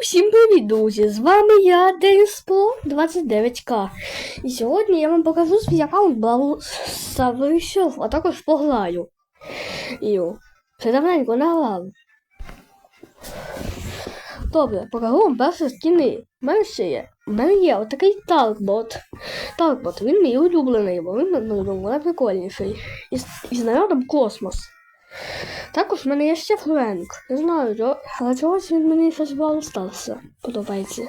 Усім привіт, друзі! З вами я, Денспо 29К. І сьогодні я вам покажу свій аккаунт Бравл Савишов, а також пограю. І все давненько награв. Добре, покажу вам перші скіни. У мене ще є. У мене є отакий Талкбот. Талкбот, він мій улюблений, бо він ну, найприкольніший. І, з- і з нарядом космос. Також в мене є ще Френк. Не знаю, але чогось він мені щось Бравл Старса подобається.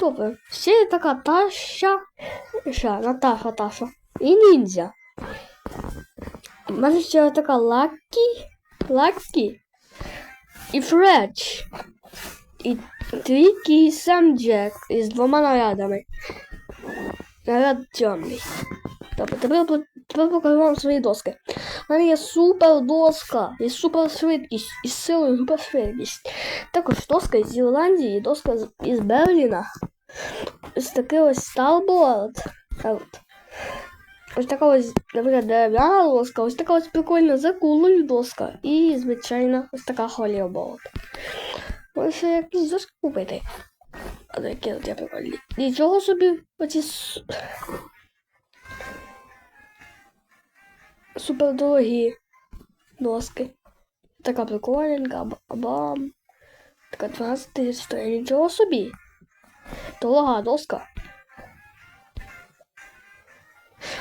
Добре, ще є така Таша, ще Наташа Таша і ніндзя. У мене ще така Лакі, Лакі і Фредж. І Трікі і сам Джек із двома нарядами. Наряд темний. Добре, тепер, тепер покажу вам свої доски. У мене є супер доска, і супер швидкість, і з силою супер швидкість. Також доска із Ірландії, доска з- із Берліна. Ось такий ось Старборд. Ось така ось, наприклад, дерев'яна доска, ось така ось прикольна за кулою доска. І, звичайно, ось така холіоборд. Ось якісь доски купити. Але які я прикольні. Нічого собі оці супердорогі доски. Така прикольненька, ба- бам. Така 12 тисяч стоїть. Нічого собі. Дорога доска.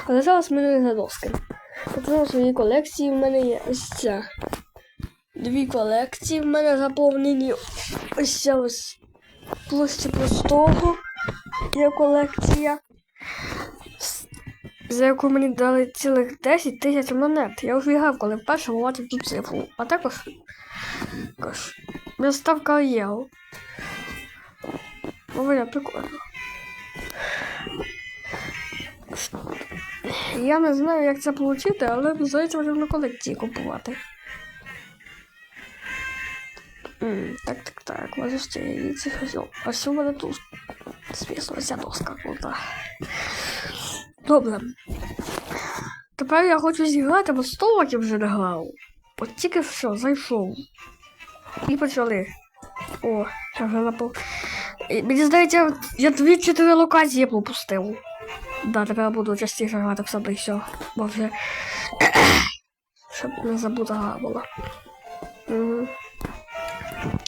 Але зараз в мене не доски. Тобто в своїй колекції в мене є ось ця. Дві колекції в мене заповнені. Ось ця ось площі простого є колекція. За яку мені дали цілих 10 тисяч монет. Я грав, коли вперше побачив цю цифру. А також, також приставка Єго. Говоря, прикольно. Я не знаю, як це отримати, але здається, можна колекції купувати. М, Так, так, так, може ще ці Ось у мене тут. Звісно, ця доска крута. Добре. Тепер я хочу зіграти, бо 100 років вже не грав. От тільки що, зайшов. І почали. О, я вже напов. Мені здається, я дві-чотири локації пропустив. Да, тепер я буду частіше грати в себе і все. Бо вже. Щоб не забута гра була. Угу.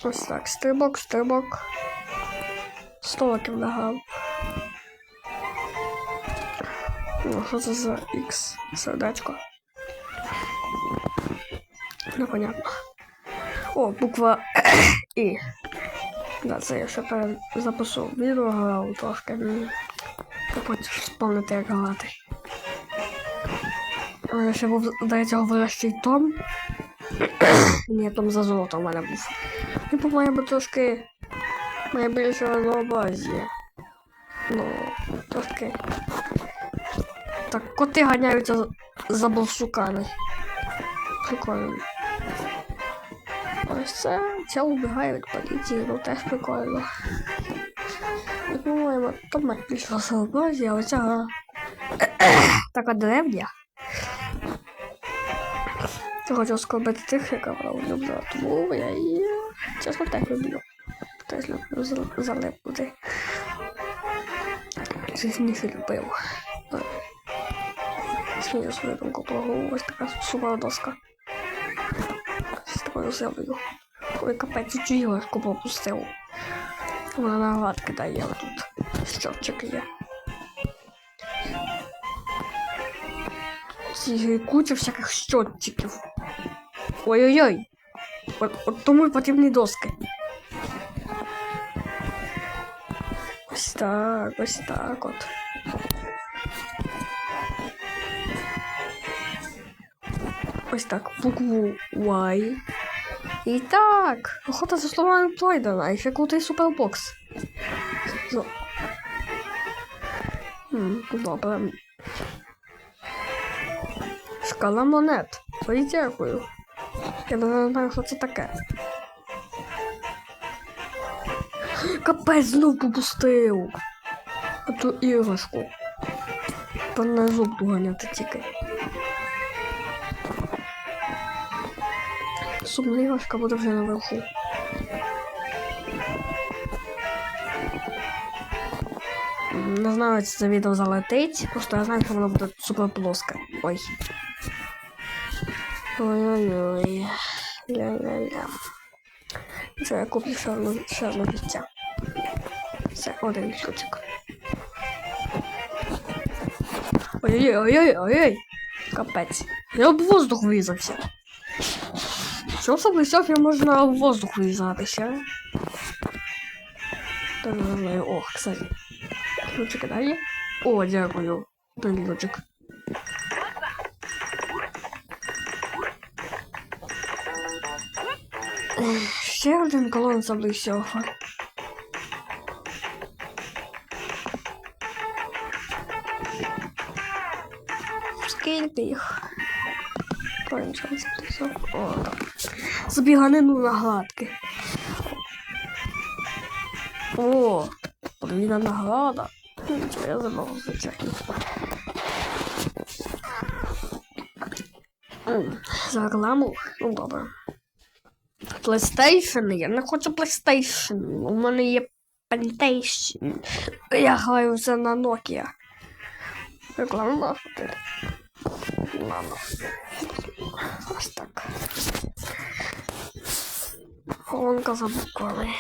Ось так, стрибок, стрибок. 100 років не Ну, що це за X сердечко? Непонятно. О, буква І. Да, це я ще перед запису відео грав трошки. Я спомнити, як грати. У мене ще був, здається, говорящий Том. Ні, Том за золото в мене був. І по-моєму трошки найбільше разнообразія. Ну, трошки. Так, коти ганяються за, за. Прикольно. Ось це, це убігає від поліції, ну теж прикольно. І, по-моєму, там найбільше разнообразія, а оця гра така древня. Я хочу скорбити тих, яка вона улюблена, тому я її чесно так люблю. Теж люблю зал- залипнути. Чесніше любив. Свою думку про ось така супер доска. З такою землею. Ой, капець, чуть ігорку пропустив. Вона на гад кидає тут. Щорчик є. Ці куча всяких щотчиків. Ой-ой-ой. От, от тому й потрібні доски. Ось так, ось так от. Ось так, букву Y. І так, охота за словами пройдена, і ще крутий супербокс. Ну. Добре. Шкала монет. Ой. Я не знаю, що це таке. Капець знов попустив. А ту іграшку. Та на зуб доганяти тільки. сумна іграшка буде вже наверху. Не знаю, чи це відео залетить, просто я знаю, що воно буде супер плоско. Ой. Ой-ой-ой. Ля-ля-ля. Це я куплю ще одне життя. Це один ключик. Ой-ой-ой-ой-ой-ой! Капець. Я об воздух врізався. Що в сабрисофі можна в воздух врізатися? Та не знаю. Кстати. Ключик далі. О, дякую. Той ключик. Ще один колон сабрисофа. Скільки їх? Кончилось. О, так. Забіганину на гладки. О, подвійна награда. Нічого, я забув звичайно. За рекламу? Ну добре. PlayStation? Я не хочу PlayStation. У мене є PlayStation. Я граю це на Nokia. Рекламу нахуй. Ладно. Ось так. Колонка за буквами.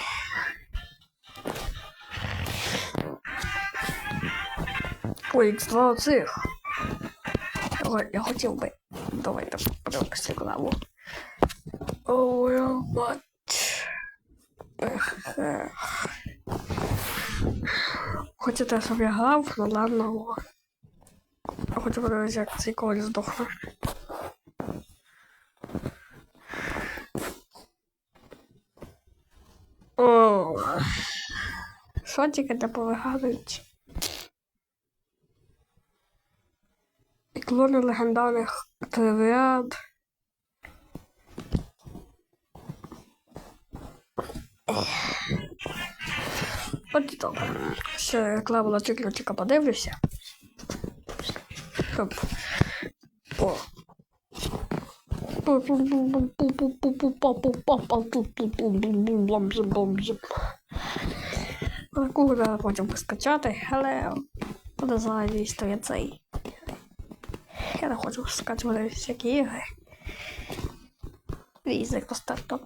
Ой, X2 оцих. Я, я хотів би. Давайте подивимося. Oh, well, what? Ех, ех. Хочете, щоб я грав? Ну ладно. хочу подивитися, як цей колі здохне. О, тільки не клони легендарних триад. От і добре. Ще рекламу цю подивлюся. Щоб. О. Кугу треба потім поскачати, але буде взагалі історія цей. Я не хочу скачувати всякі ігри. Різний по старту.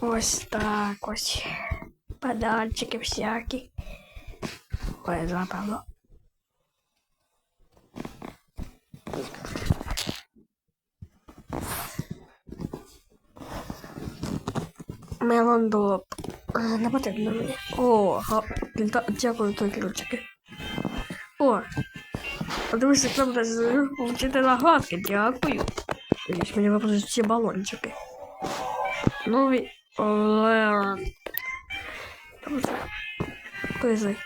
Ось так ось. Подарчики всякі. Ой, запевно. Мелондоп. Е, Не потрібно мені. О, га... да- дякую, той ключики. О, подивися, там десь вчити нагадки, дякую. Ось мені випадуть ці балончики. Новий Олеан. Там це. Пизай.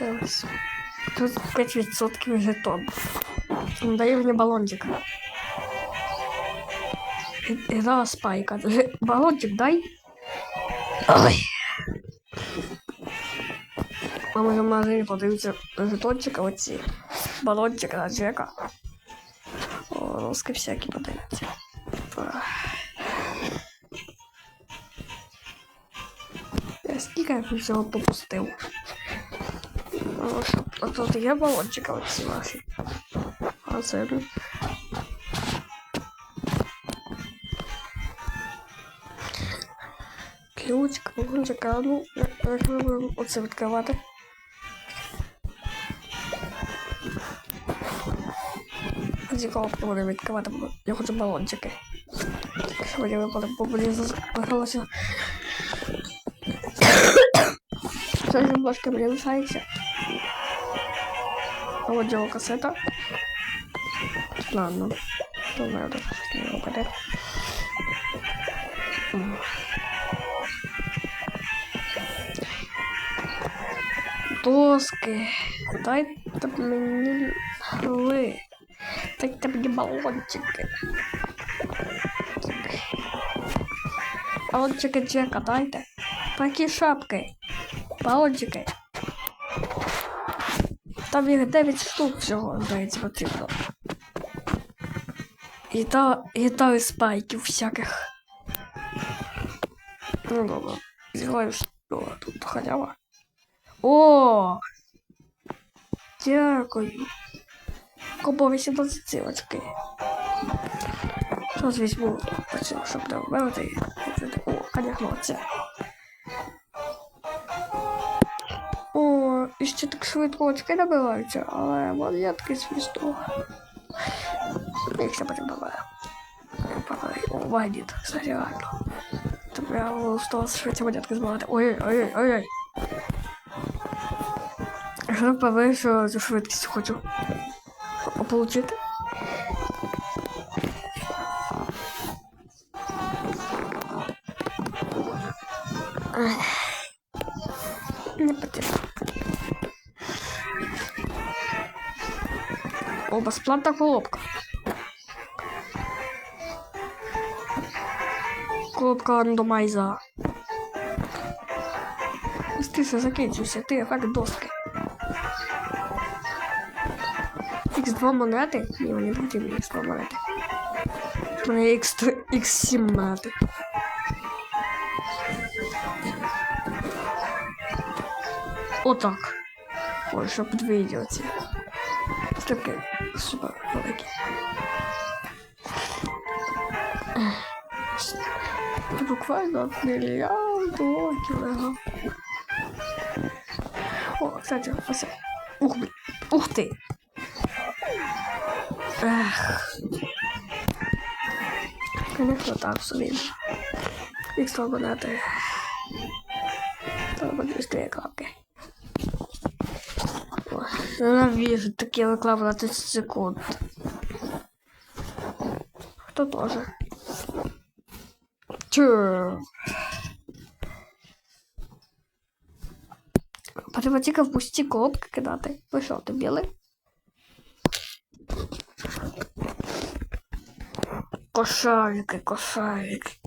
Teraz. Тут 5% жетон. Даю мені балончик. І спайка. Балончик дай. Ой. А ми в магазині подивимося жетончика оці. Балончик на Джека. О, носки всякі. Ах. Я скільки я всього попустив. Ну, що, А тут є балончика оці ваші. А це ну. Ключик, балончика, ну, оце відкривати. Цікаво буде відкривати, я хочу балончики. Сьогодні випали, бо мені загралося. Це ж башки мені лишається. Аудіокасета. Ладно. Думаю, до не випаде. М. Доски. Дайте мені гли. Дайте мені балончики. Балончики Джека дайте. Такі шапки. Балончики. Там їх 9 штук всього, здається, потрібно. І та, і та і спайків всяких. Ну добре. Зіграю що тут халява. О! Дякую. Купа 18 цілочки. Зараз візьму оцю, щоб вбивати. О, конечно, оце. О, і ще так швидко очки набиваються, але монетки ще потім буває. О, магніт, кстати, реально. Це прямо з того швидше монетки збивати. Ой-ой-ой-ой-ой. Певе, що за швидкість хочу? Ах. Не потрібно. О, безплатна коробка. Коробка рандомайза. Стиса закінчився, ти ефект доски. X2 монети? Ні, мені потрібні X2 монети. У мене X3, X7 монети. Отак. Ой, щоб подвоїти оці. Таке супер велике. Ех. Буквально мільярд його. О, кстати, ось. Ух, блін. Ух ти. Ех. Конечно, так собі. Їх слабо дати. Треба быстрее клапки. Ой, Ненавижу такі реклами на 30 секунд. Хто тоже? Чу. Потрібно тільки в пусті коробки кидати. Ви що, ти білий? Кошарики, кошарики.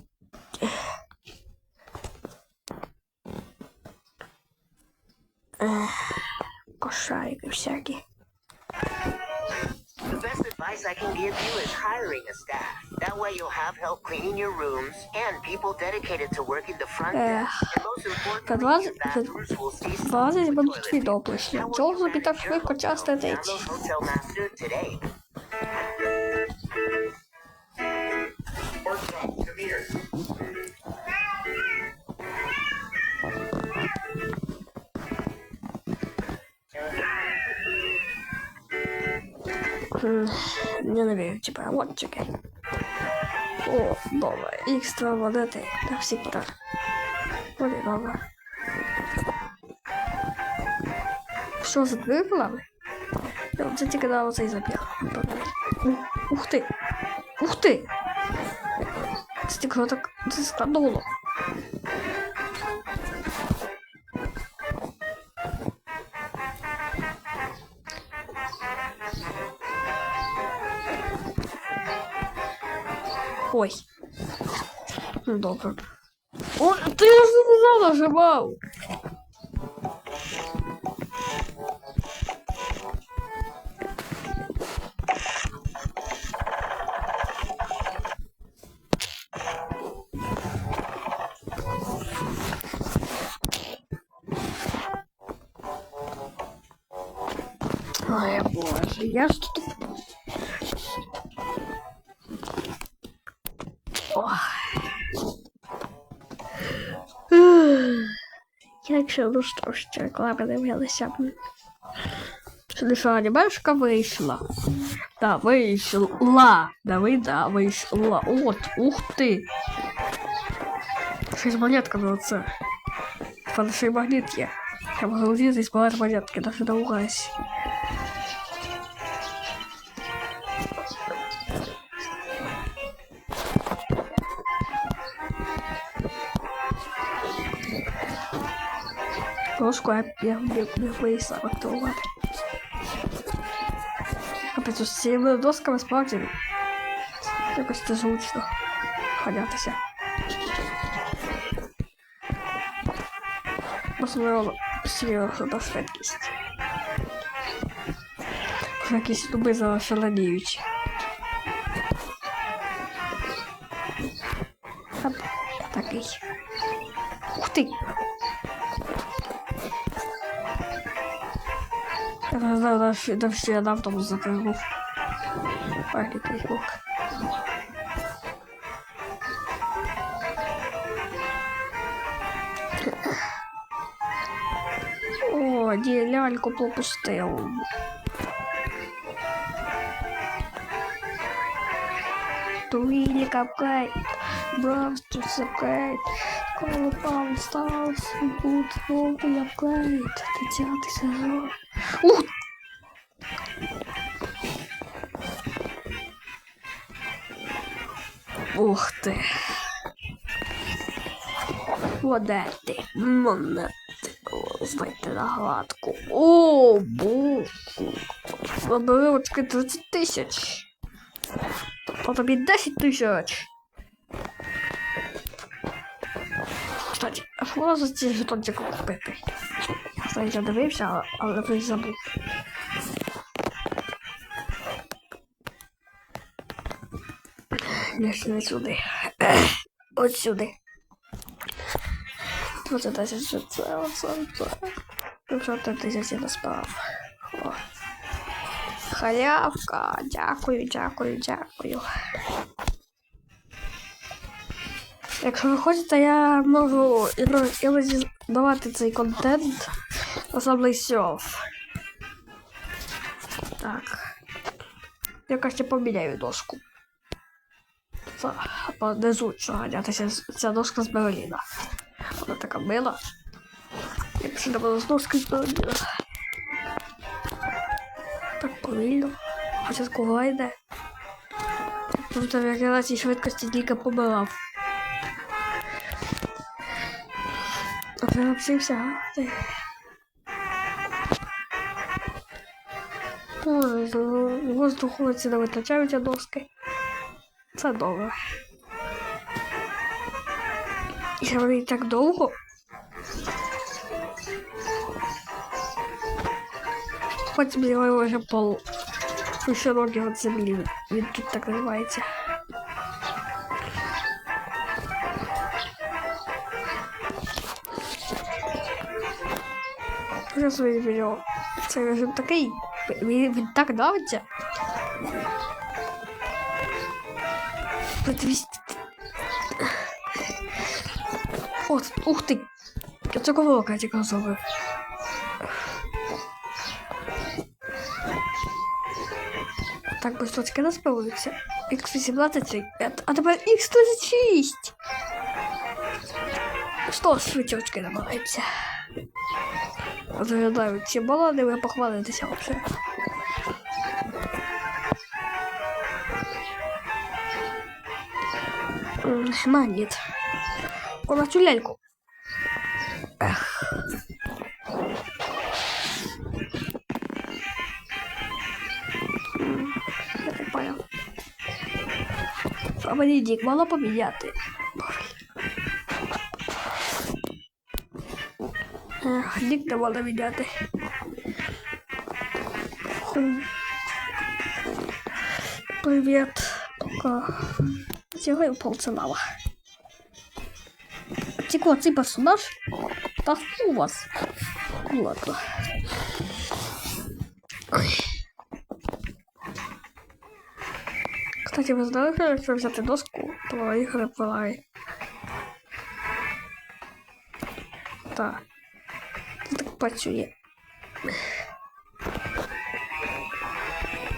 Ех, Кошарики всякі. The best advice I can give you is hiring a staff. That way you'll have help cleaning your rooms and people dedicated to working the front Эх. desk. And most importantly, Подваз- your bathrooms will stay Влазить with будуть toilet відео paper. прийшли. That way Чого you собі так manage your швидко hotel. часто Download йдеть? Hotel Master today. Не навію, типа, вот чекай. О, добре. Х2 монети навсегда. Вони добре. Що за дві плани? Я Це тільки дав оцей забіг. Ух ти! Ух ти! Це тільки так це складнуло. Ой. Ну, добре. О, ти ж нажимав. Ой, боже, я ж Якщо ну що ж, ця реклама дивилася б. Сюди що, анімешка вийшла? Да, вийшла. Давай, да, вийшла. От, ух ти. Щось монетка на це. Фальший магніт є. Я можу з'їздити багато монетки, навіть на угасі. Трошку я я не вийшла готувати. Капець, з цими досками справді якось це зручно ганятися. Особливо серйозно на швидкість. Вже якісь дуби зашаленіють. Оп, Такий. Ух ти! Я зараз ще я дав тому запрягнув. Пахнет звук. О, ді, ляльку пропустив. Туили капкайт, бравсту сапкайт, колопам стався, тут новий апкайт, десятий сезон. Ух! Ух ти. Водети, монети, знайте на гладку. О, буку. Набери очки 30 тисяч. Тобто тобі 10 тисяч. Кстати, а що за ці жетончики купити? Я дивився, але- але забув. Не сюди. Ось сюди. Оце 10 це, оце, оце. Якщо ти тисяч я наспав. Халявка. Дякую, дякую, дякую. Якщо ви хочете, я можу іно- іноді давати цей контент самий сьов. Так. Я краще поміняю дошку. Або незручно ганятися. Ця дошка з Берліна. Вона така мила. Якщо не буду з дошки з Берліна. Так повільно. Хоча кого йде. Просто в я цій швидкості тільки побирав. А вже навчився. Ти. Ну, Воздуху не витрачаються доски. Це добре. І ще вони так довго. Потім його вже пол. Ще ноги від землі. Він тут так називається. Вже свої відео. Це режим такий. Він, він так давиться. Подивіться. От, ух ти! Я цього Катя зробив. Так, быстро нас спавуються. Х18, а тепер Х36. Що швидчочки намагається? Розглядаю ці балони, ви похвалитеся взагалі. М, Магніт. О, на цю ляльку. Ех. М, Я так понял. А мені дік мало поміняти. Ех, Дік не мало міняти. Хм. Привіт. Пока. Цього і полцинала. Тільки цей персонаж? Та у вас. Ну ладно. Кстати, ви знали, що якщо взяти доску, то не впливає. Так. Це так працює.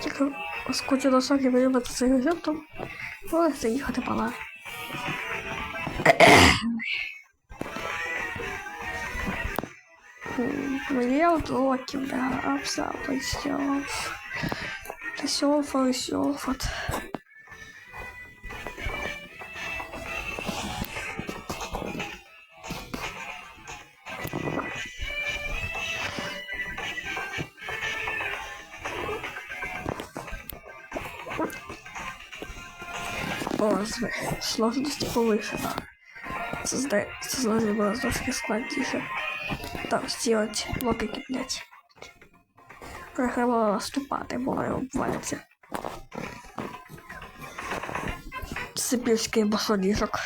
Тільки оскільки досок не виявити цей то може заїхати пала. Моє років, да, абса, прийшов. Прийшов, прийшов, от. О, з- сложності повишена. Це зда- це там сделать логики, блядь. Програло наступати, бо обвалиться. Сибірський босоніжок.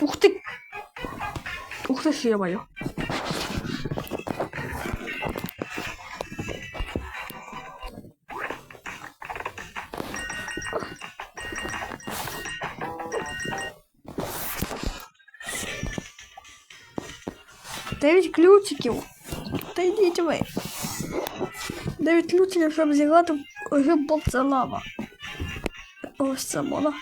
Ух ты! Ух ты, ж я. 9 ключиків. Та йдіть ви. 9 ключиків, щоб зіграти в гриб лава. Ось це була.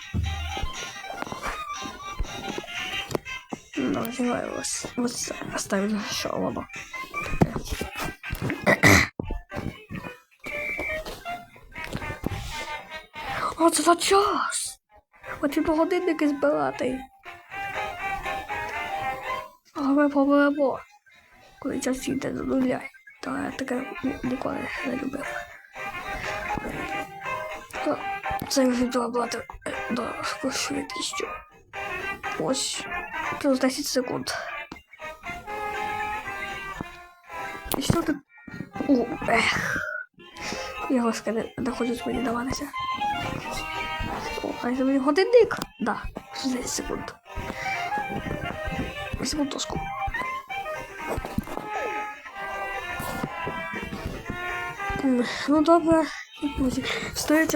Ну, зіграю ось. Ось це. Оставлю, що лава. О, це за час! Потрібно годинники збирати. А ми помремо. Коли час йде до нуля. Та я таке ні- ніколи не любив. Та Це вже добавити до швидкістю. Ось. Плюс 10 секунд. І що тут? О, ех. Його скане не хочуть мені даватися. О, а це мені годинник? Да, 10 секунд. Візьму Ну добре, друзі, стоїть